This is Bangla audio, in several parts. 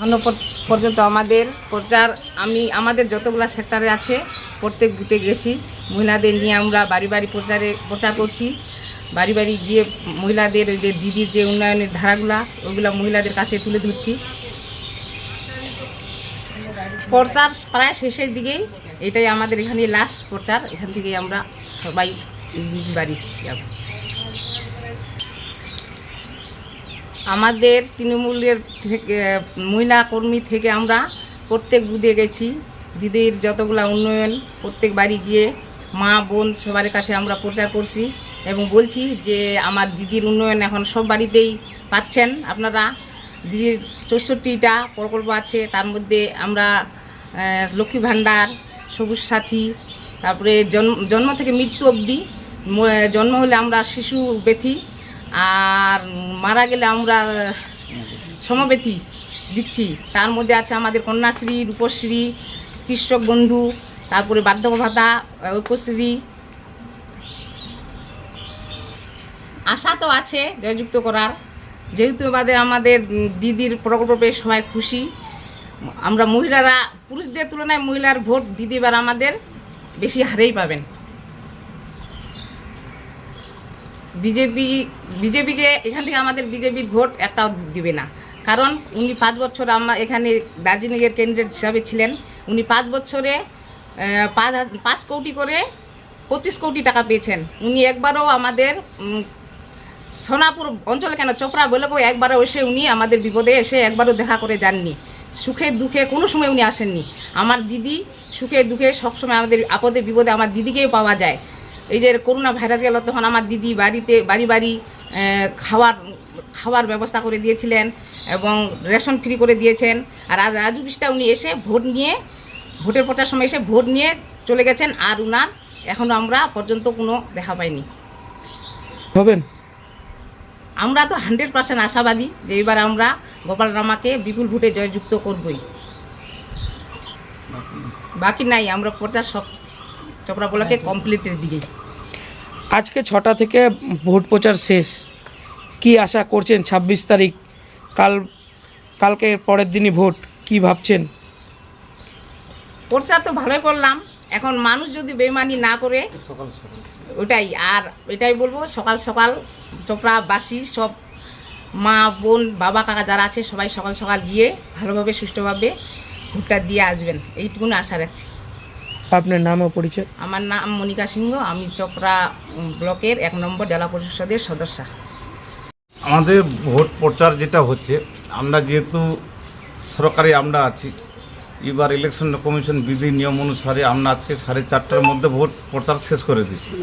এখনও পর্যন্ত আমাদের প্রচার, আমি, আমাদের যতগুলা সেক্টরে আছে, প্রত্যেক বুথে গেছি। মহিলাদের নিয়ে আমরা বাড়ি বাড়ি প্রচারে, প্রচার করছি। বাড়ি বাড়ি গিয়ে মহিলাদের যে দিদির যে উন্নয়নের ধারাগুলা, ওগুলা মহিলাদের কাছে তুলে ধরছি। প্রচার প্রায় শেষের দিকেই এটাই আমাদের এখানে লাস্ট প্রচার। এখান থেকেই আমরা সবাই বাড়ি যাব। আমাদের তৃণমূলের থেকে, মহিলা কর্মী থেকে আমরা প্রত্যেক বুধে গেছি। দিদির যতগুলা উন্নয়ন, প্রত্যেক বাড়ি গিয়ে মা, বোন সবার কাছে আমরা প্রচার করছি এবং বলছি যে আমার দিদির উন্নয়ন এখন সব বাড়িতেই পাচ্ছেন আপনারা। দিদির চৌষট্টিটা প্রকল্প আছে, তার মধ্যে আমরা লক্ষ্মী ভাণ্ডার, সবুজ সাথী, তারপরে জন্ম জন্ম থেকে মৃত্যু অবধি জন্ম হলে আমরা শিশু ব্যথী আর মারা গেলে আমরা সমবেতি দিচ্ছি। তার মধ্যে আছে আমাদের কন্যাশ্রী, রূপশ্রী, কৃষক বন্ধু, তারপরে বার্ধক্য ভাতা ঐক্যশ্রী। আশা তো আছে জয়যুক্ত করার। যেহেতু আমাদের আমাদের দিদির প্রকল্প সবাই খুশি। আমরা মহিলারা, পুরুষদের তুলনায় মহিলার ভোট দিদি এবার আমাদের বেশি হারেই পাবেন। বিজেপি, বিজেপিকে এখান থেকে আমাদের বিজেপির ভোট একটাও দিবে না। কারণ উনি পাঁচ বছর আমার এখানে দার্জিলিংয়ের ক্যান্ডিডেট হিসাবে ছিলেন। উনি পাঁচ বছরে পাঁচ পাঁচ কোটি করে পঁচিশ কোটি টাকা পেয়েছেন। উনি একবারও আমাদের সোনাপুর অঞ্চলে কেন চোপড়া বলেও একবারও এসে উনি আমাদের বিপদে এসে একবারও দেখা করে যাননি। সুখে দুঃখে কোনো সময় উনি আসেননি। আমার দিদি সুখে দুঃখে সবসময় আমাদের আপদে বিপদে আমার দিদিকেই পাওয়া যায়। এই যে করোনা ভাইরাস গেল তখন আমার দিদি বাড়িতে বাড়ি বাড়ি খাওয়ার খাওয়ার ব্যবস্থা করে দিয়েছিলেন এবং রেশন ফ্রি করে দিয়েছেন। আর আজ রাজু বিষ্টা উনি এসে ভোট নিয়ে ভোটের প্রচার সময় এসে ভোট নিয়ে চলে গেছেন আর উনার এখনও আমরা পর্যন্ত কোনো দেখা পাইনি। হবেন? আমরা তো হান্ড্রেড পার্সেন্ট আশাবাদী যে এবার আমরা গোপাল রামাকে বিপুল ভোটে জয়যুক্ত করবই। বাকি নাই আমরা প্রচার সব চপড়া বলাকে কমপ্লিটের দিকেই আজকে ছটা থেকে ভোট প্রচার শেষ। কি আশা করছেন ছাব্বিশ তারিখ? কাল কালকে পরের দিনই ভোট, কি ভাবছেন? প্রচার তো ভালোই করলাম। এখন মানুষ যদি বেমানি না করে, ওটাই। আর এটাই বলব, সকাল সকাল চোপড়াবাসী সব মা, বোন, বাবা, কাকা যারা আছে, সবাই সকাল সকাল গিয়ে ভালোভাবে, সুষ্ঠুভাবে ভোটটা দিয়ে আসবেন। এইটুকুনি আশা রাখছি। আপনার নাম ও পরিচয়? আমার নাম মনিকা সিংহ আমি চোপড়া ব্লকের এক নম্বর জেলা পরিষদের সদস্য। আমাদের ভোট প্রচার যেটা হচ্ছে আমরা যেহেতু সরকারি আমরা আছি এবার ইলেকশন কমিশন বিধি নিয়ম অনুসারে আমরা আজকে সাড়ে চারটার মধ্যে ভোট প্রচার শেষ করে দিচ্ছি।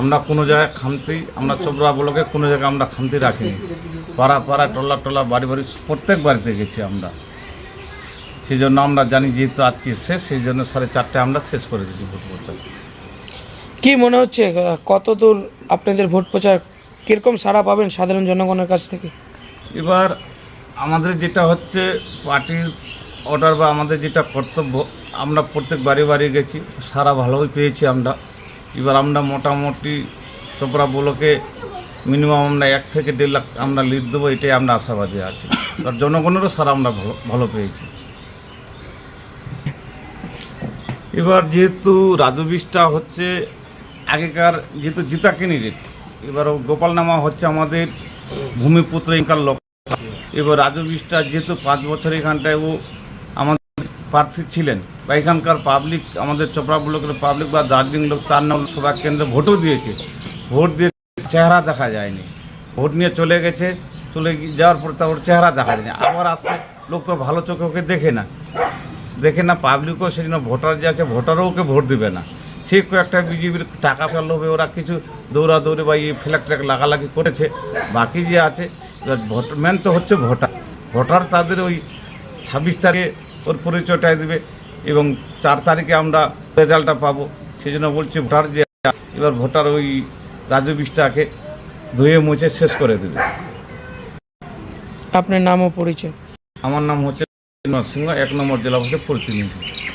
আমরা কোনো জায়গায় খামতি আমরা চোপড়া ব্লকে কোনো জায়গায় আমরা খামতি রাখিনি। পাড়া পাড়া টলা টলা বাড়ি বাড়ি প্রত্যেক বাড়িতে গেছি আমরা। সেই জন্য আমরা জানি যেহেতু আজকে শেষ সেই জন্য সাড়ে চারটে আমরা শেষ করে দিচ্ছি ভোট প্রচার। কি মনে হচ্ছে কত দূর আপনাদের ভোট প্রচার কীরকম সাড়া পাবেন সাধারণ জনগণের কাছ থেকে? এবার আমাদের যেটা হচ্ছে পার্টির অর্ডার বা আমাদের যেটা কর্তব্য আমরা প্রত্যেক বাড়ি বাড়ি গেছি সারা ভালোই পেয়েছি আমরা। এবার আমরা মোটামুটি চোপড়া ব্লকে মিনিমাম আমরা এক থেকে দেড় লাখ আমরা লিড দেবো এটাই আমরা আশাবাদী আছি। আর জনগণেরও সারা আমরা ভালো ভালো পেয়েছি। এবার যেহেতু রাজু হচ্ছে আগেকার যেহেতু জিতা ক্যান্ডিডেট এবার ও গোপালনামা হচ্ছে আমাদের ভূমিপুত্র এখানকার লোক এবার রাজু যেহেতু পাঁচ বছর এখানটায় ও আমাদের প্রার্থী ছিলেন, বা এখানকার পাবলিক আমাদের চোপড়া ব্লকের পাবলিক বা দার্জিলিং লোক তার নাম সভা কেন্দ্রে ভোটও দিয়েছে। ভোট দিয়ে চেহারা দেখা যায়নি। ভোট নিয়ে চলে গেছে, চলে যাওয়ার পর তার চেহারা দেখা যায়নি। আবার আসছে, লোক তো ভালো চোখে ওকে দেখে না। দেখে না পাবলিকও সেই জন্য ভোটার যে আছে ভোটারও ওকে ভোট দেবে না। সে কয়েকটা বিজেপির টাকা পয়সা লোভে ওরা কিছু দৌড়াদৌড়ি বা ইয়ে ফ্ল্যাগ ট্ল্যাগ লাগালাগি করেছে বাকি যে আছে ভোট মেন তো হচ্ছে ভোটার। ভোটার তাদের ওই ছাব্বিশ তারিখে ওর পরিচয়টা দেবে এবং চার তারিখে আমরা রেজাল্টটা পাবো। সেই জন্য বলছি ভোটার যে এবার ভোটার ওই রাজু বিষটাকে ধুয়ে মুছে শেষ করে দেবে। আপনার নাম ও পরিচয়। আমার নাম হচ্ছে সিংহ এক নম্বর জেলা পরিষদ প্রতিনিধি